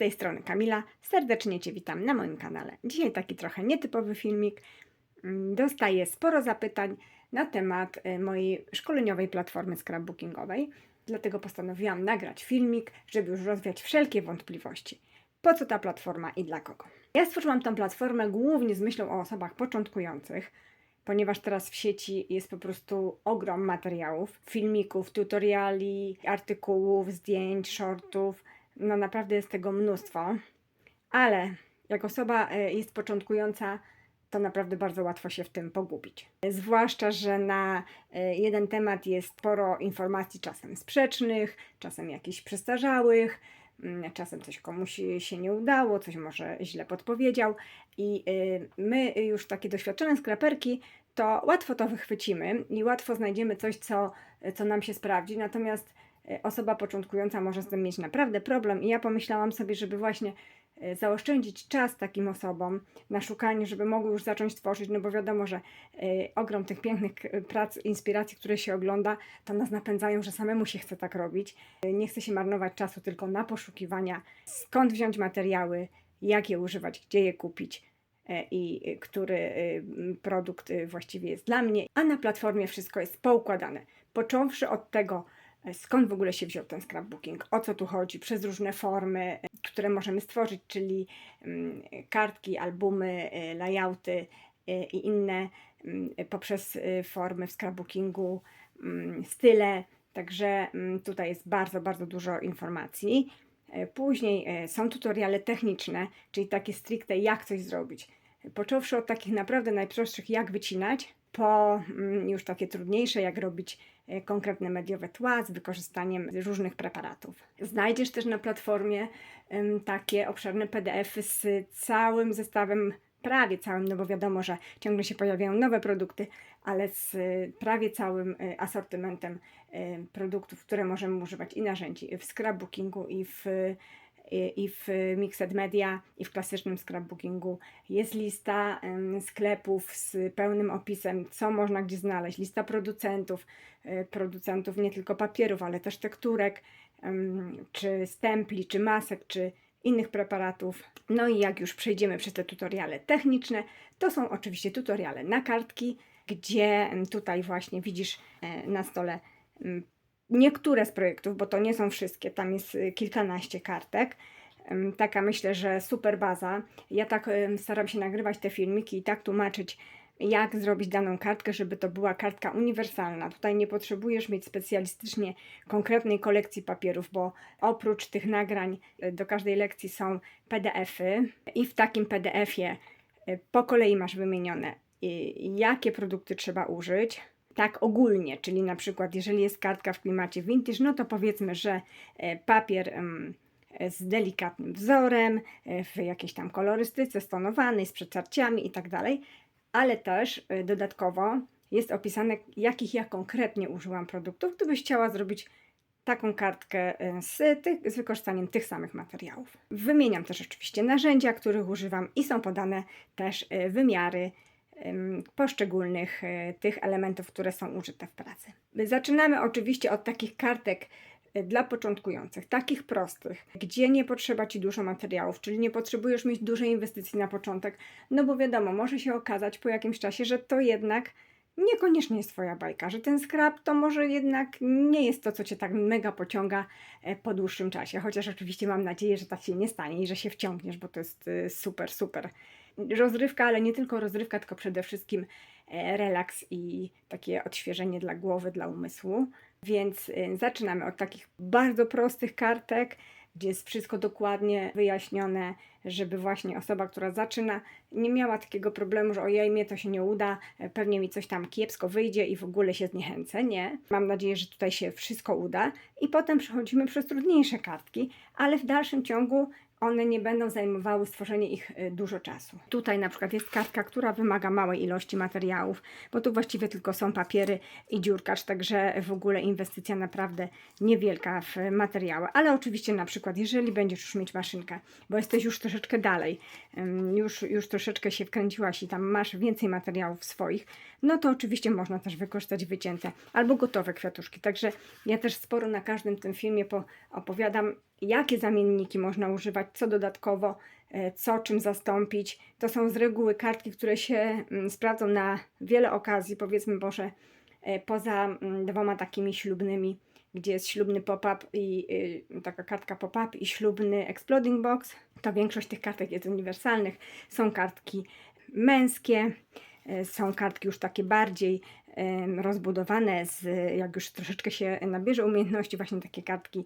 tej strony Kamila. Serdecznie Cię witam na moim kanale. Dzisiaj taki trochę nietypowy filmik. Mm, Dostaję sporo zapytań na temat y, mojej szkoleniowej platformy scrapbookingowej. Dlatego postanowiłam nagrać filmik, żeby już rozwiać wszelkie wątpliwości. Po co ta platforma i dla kogo? Ja stworzyłam tę platformę głównie z myślą o osobach początkujących, ponieważ teraz w sieci jest po prostu ogrom materiałów, filmików, tutoriali, artykułów, zdjęć, shortów. No naprawdę jest tego mnóstwo, ale jak osoba e, jest początkująca, to naprawdę bardzo łatwo się w tym pogubić. Zwłaszcza, że na e, jeden temat jest sporo informacji, czasem sprzecznych, czasem jakichś przestarzałych, mm, czasem coś komuś się nie udało, coś może źle podpowiedział. I y, my, już takie doświadczone skraperki, to łatwo to wychwycimy i łatwo znajdziemy coś, co, co nam się sprawdzi. Natomiast e, osoba początkująca może z tym mieć naprawdę problem. I ja pomyślałam sobie, żeby właśnie e, zaoszczędzić czas takim osobom na szukanie, żeby mogły już zacząć tworzyć, no bo wiadomo, że e, ogrom tych pięknych prac, inspiracji, które się ogląda, to nas napędzają, że samemu się chce tak robić. Nie chce się marnować czasu tylko na poszukiwania, skąd wziąć materiały, jak je używać, gdzie je kupić i który produkt właściwie jest dla mnie. A na platformie wszystko jest poukładane. Począwszy od tego, skąd w ogóle się wziął ten scrapbooking, o co tu chodzi, przez różne formy, e, które możemy stworzyć, czyli mm, kartki, albumy, e, layouty e, i inne mm, poprzez e, formy w scrapbookingu, mm, style. Także tutaj jest bardzo, bardzo dużo informacji. E, Później e, są tutoriale techniczne, czyli takie stricte jak coś zrobić. Począwszy od takich naprawdę najprostszych jak wycinać, po mm, już takie trudniejsze jak robić e, konkretne mediowe tła z wykorzystaniem różnych preparatów. Znajdziesz też na platformie takie obszerne PDFy z całym zestawem, prawie całym, no bo wiadomo, że ciągle się pojawiają nowe produkty, ale z e, prawie całym e, asortymentem produktów, które możemy używać i narzędzi w scrapbookingu i w i i w Mixed Media, i w klasycznym scrapbookingu jest lista sklepów z pełnym opisem, co można gdzie znaleźć, lista producentów, e, producentów nie tylko papierów, ale też tekturek, czy stempli, czy masek, czy innych preparatów. No i jak już przejdziemy przez te tutoriale techniczne, to są oczywiście tutoriale na kartki, gdzie tutaj właśnie widzisz e, na stole niektóre z projektów, bo to nie są wszystkie, tam jest y, kilkanaście kartek. Taka myślę, że super baza. Ja tak staram się nagrywać te filmiki i tak tłumaczyć, jak zrobić daną kartkę, żeby to była kartka uniwersalna. Tutaj nie potrzebujesz mieć specjalistycznie konkretnej kolekcji papierów, bo oprócz tych nagrań y, do każdej lekcji są PDFy i w takim PDF-ie y, po kolei masz wymienione, jakie produkty trzeba użyć, tak ogólnie, czyli na przykład jeżeli jest kartka w klimacie vintage, no to powiedzmy, że e, papier e, z delikatnym wzorem, e, w jakiejś tam kolorystyce stonowanej, z przetarciami i tak dalej, ale też dodatkowo jest opisane, jakich ja konkretnie użyłam produktów, gdybyś chciała zrobić taką kartkę z, tych, z wykorzystaniem tych samych materiałów. Wymieniam też oczywiście narzędzia, których używam i są podane też wymiary poszczególnych e, tych elementów, które są użyte w pracy. Zaczynamy oczywiście od takich kartek e, dla początkujących, takich prostych, gdzie nie potrzeba Ci dużo materiałów, czyli nie potrzebujesz mieć dużej inwestycji na początek, no bo wiadomo, może się okazać po jakimś czasie, że to jednak niekoniecznie jest Twoja bajka, że ten skrap to może jednak nie jest to, co Cię tak mega pociąga e, po dłuższym czasie, chociaż oczywiście mam nadzieję, że tak się nie stanie i że się wciągniesz, bo to jest super, super rozrywka, ale nie tylko rozrywka, tylko przede wszystkim e, relaks i takie odświeżenie dla głowy, dla umysłu. Więc e, zaczynamy od takich bardzo prostych kartek, gdzie jest wszystko dokładnie wyjaśnione, żeby właśnie osoba, która zaczyna, nie miała takiego problemu, że ojej, mnie to się nie uda, e, pewnie mi coś tam kiepsko wyjdzie i w ogóle się zniechęcę. Nie. Mam nadzieję, że tutaj się wszystko uda. I potem przechodzimy przez trudniejsze kartki, ale w dalszym ciągu one nie będą zajmowały stworzenie ich y, dużo czasu. Tutaj na przykład jest kartka, która wymaga małej ilości materiałów, bo tu właściwie tylko są papiery i dziurkacz, także w ogóle inwestycja naprawdę niewielka w materiały. Ale oczywiście na przykład, jeżeli będziesz już mieć maszynkę, bo jesteś już troszeczkę dalej, już, już troszeczkę się wkręciłaś i tam masz więcej materiałów swoich, no to oczywiście można też wykorzystać wycięte albo gotowe kwiatuszki. Także ja też sporo na każdym tym filmie po, opowiadam, jakie zamienniki można używać, co dodatkowo, e, co czym zastąpić. To są z reguły kartki, które się mm, sprawdzą na wiele okazji, powiedzmy może e, poza mm, dwoma takimi ślubnymi, gdzie jest ślubny pop-up i y, taka kartka pop-up i ślubny exploding box, to większość tych kartek jest uniwersalnych. Są kartki męskie, e, są kartki już takie bardziej rozbudowane, z, jak już troszeczkę się nabierze umiejętności, właśnie takie kartki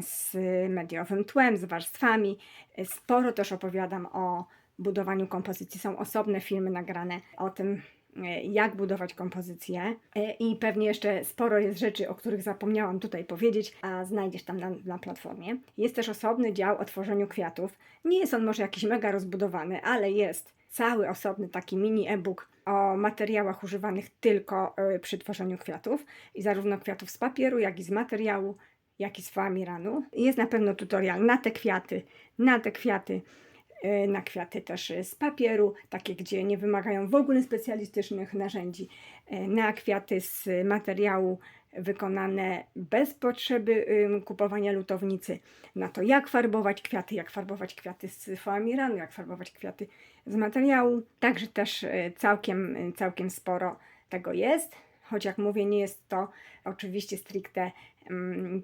z mediowym tłem, z warstwami. Sporo też opowiadam o budowaniu kompozycji. Są osobne filmy nagrane o tym, e, jak budować kompozycję. E, I pewnie jeszcze sporo jest rzeczy, o których zapomniałam tutaj powiedzieć, a znajdziesz tam na, na platformie. Jest też osobny dział o tworzeniu kwiatów. Nie jest on może jakiś mega rozbudowany, ale jest cały osobny taki mini e-book o materiałach używanych tylko e, przy tworzeniu kwiatów. I zarówno kwiatów z papieru, jak i z materiału, jak i z foamiranu. Jest na pewno tutorial na te kwiaty, na te kwiaty, e, na kwiaty też e, z papieru, takie gdzie nie wymagają w ogóle specjalistycznych narzędzi, e, na kwiaty z materiału wykonane bez potrzeby kupowania lutownicy, na to jak farbować kwiaty, jak farbować kwiaty z foamiranu, jak farbować kwiaty z materiału. Także też całkiem, całkiem sporo tego jest. Choć jak mówię, nie jest to oczywiście stricte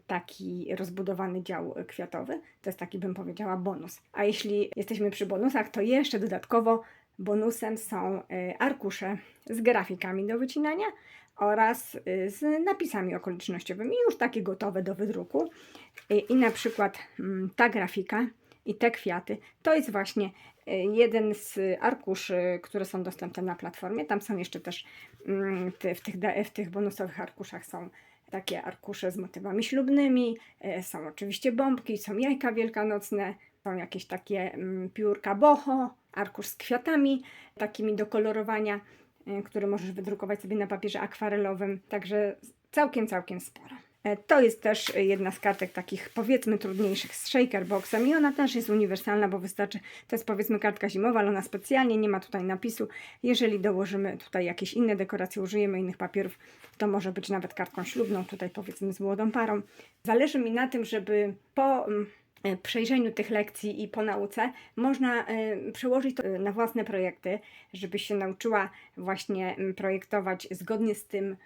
taki rozbudowany dział kwiatowy. To jest taki, bym powiedziała, bonus. A jeśli jesteśmy przy bonusach, to jeszcze dodatkowo bonusem są y, arkusze z grafikami do wycinania oraz y, z napisami okolicznościowymi, już takie gotowe do wydruku. I, i na przykład mm, ta grafika i te kwiaty to jest właśnie y, jeden z arkuszy, które są dostępne na platformie. Tam są jeszcze też mm, w tych, w tych bonusowych arkuszach są takie arkusze z motywami ślubnymi, e, są oczywiście bombki, są jajka wielkanocne, są jakieś takie mm, piórka boho, arkusz z kwiatami, takimi do kolorowania, e, który możesz wydrukować sobie na papierze akwarelowym, także całkiem, całkiem sporo. E, To jest też jedna z kartek takich powiedzmy trudniejszych z shaker boxem i ona też jest uniwersalna, bo wystarczy, to jest powiedzmy kartka zimowa, ale ona specjalnie nie ma tutaj napisu. Jeżeli dołożymy tutaj jakieś inne dekoracje, użyjemy innych papierów, to może być nawet kartką ślubną, tutaj powiedzmy z młodą parą. Zależy mi na tym, żeby po mm, e, przejrzeniu tych lekcji i po nauce można e, przełożyć to na własne projekty, żebyś się nauczyła właśnie mm, projektować zgodnie z tym,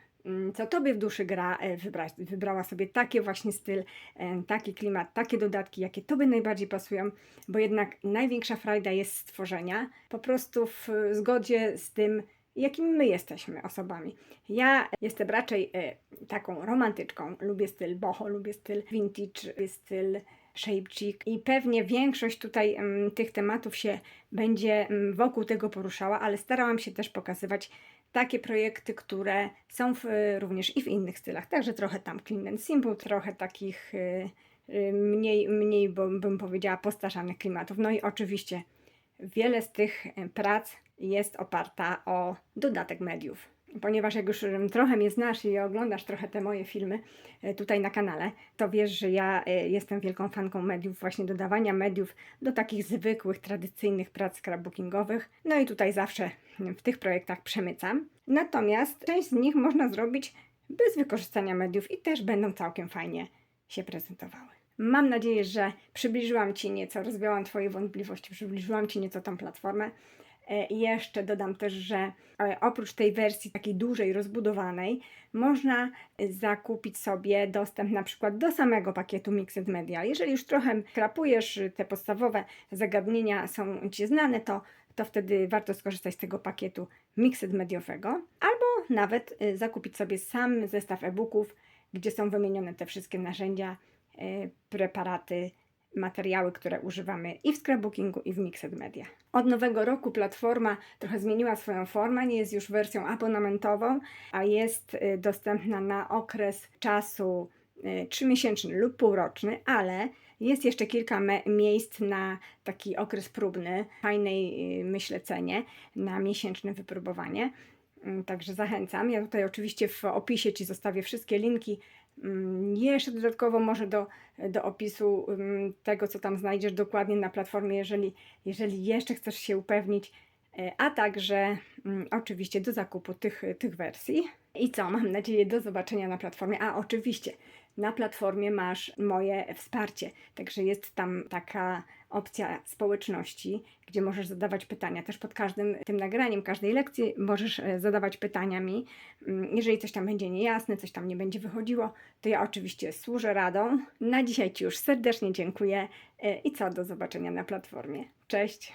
co tobie w duszy gra, e, wybrać, wybrała sobie taki właśnie styl, e, taki klimat, takie dodatki, jakie tobie najbardziej pasują, bo jednak największa frajda jest stworzenia. Po prostu w zgodzie z tym, jakimi my jesteśmy osobami. Ja jestem raczej e, taką romantyczką, lubię styl boho, lubię styl vintage, lubię styl shape chic. I pewnie większość tutaj em, tych tematów się będzie em, wokół tego poruszała, ale starałam się też pokazywać takie projekty, które są w, również i w innych stylach, także trochę tam clean and simple, trochę takich y, y, mniej, mniej bym powiedziała postarzanych klimatów. No i oczywiście wiele z tych e, prac jest oparta o dodatek mediów. Ponieważ jak już trochę mnie znasz i oglądasz trochę te moje filmy e, tutaj na kanale, to wiesz, że ja e, jestem wielką fanką mediów, właśnie dodawania mediów do takich zwykłych, tradycyjnych prac scrapbookingowych. No i tutaj zawsze w tych projektach przemycam. Natomiast część z nich można zrobić bez wykorzystania mediów i też będą całkiem fajnie się prezentowały. Mam nadzieję, że przybliżyłam Ci nieco, rozwiałam Twoje wątpliwości, przybliżyłam Ci nieco tą platformę. E, I jeszcze dodam też, że e, oprócz tej wersji takiej dużej, rozbudowanej, można e, zakupić sobie dostęp na przykład do samego pakietu Mixed Media. Jeżeli już trochę krapujesz, y, te podstawowe zagadnienia są Ci znane, to, to wtedy warto skorzystać z tego pakietu Mixed Mediowego, albo nawet y, zakupić sobie sam zestaw e-booków, gdzie są wymienione te wszystkie narzędzia, y, preparaty, materiały, które używamy i w scrapbookingu, i w Mixed Media. Od nowego roku platforma trochę zmieniła swoją formę, nie jest już wersją abonamentową, a jest y, dostępna na okres czasu y, trzymiesięczny lub półroczny, ale jest jeszcze kilka miejsc na taki okres próbny, fajnej y, myślę cenie, na miesięczne wypróbowanie. Mm, Także zachęcam. Ja tutaj oczywiście w opisie Ci zostawię wszystkie linki. Mm, Jeszcze dodatkowo może do, do opisu mm, tego, co tam znajdziesz dokładnie na platformie, jeżeli, jeżeli jeszcze chcesz się upewnić, e, a także mm, oczywiście do zakupu tych, tych wersji. I co? Mam nadzieję do zobaczenia na platformie. A oczywiście, na platformie masz moje wsparcie, także jest tam taka opcja społeczności, gdzie możesz zadawać pytania. Też pod każdym tym nagraniem, każdej lekcji możesz e, zadawać pytania mi. Mm, Jeżeli coś tam będzie niejasne, coś tam nie będzie wychodziło, to ja oczywiście służę radą. Na dzisiaj Ci już serdecznie dziękuję e, i co, do zobaczenia na platformie. Cześć!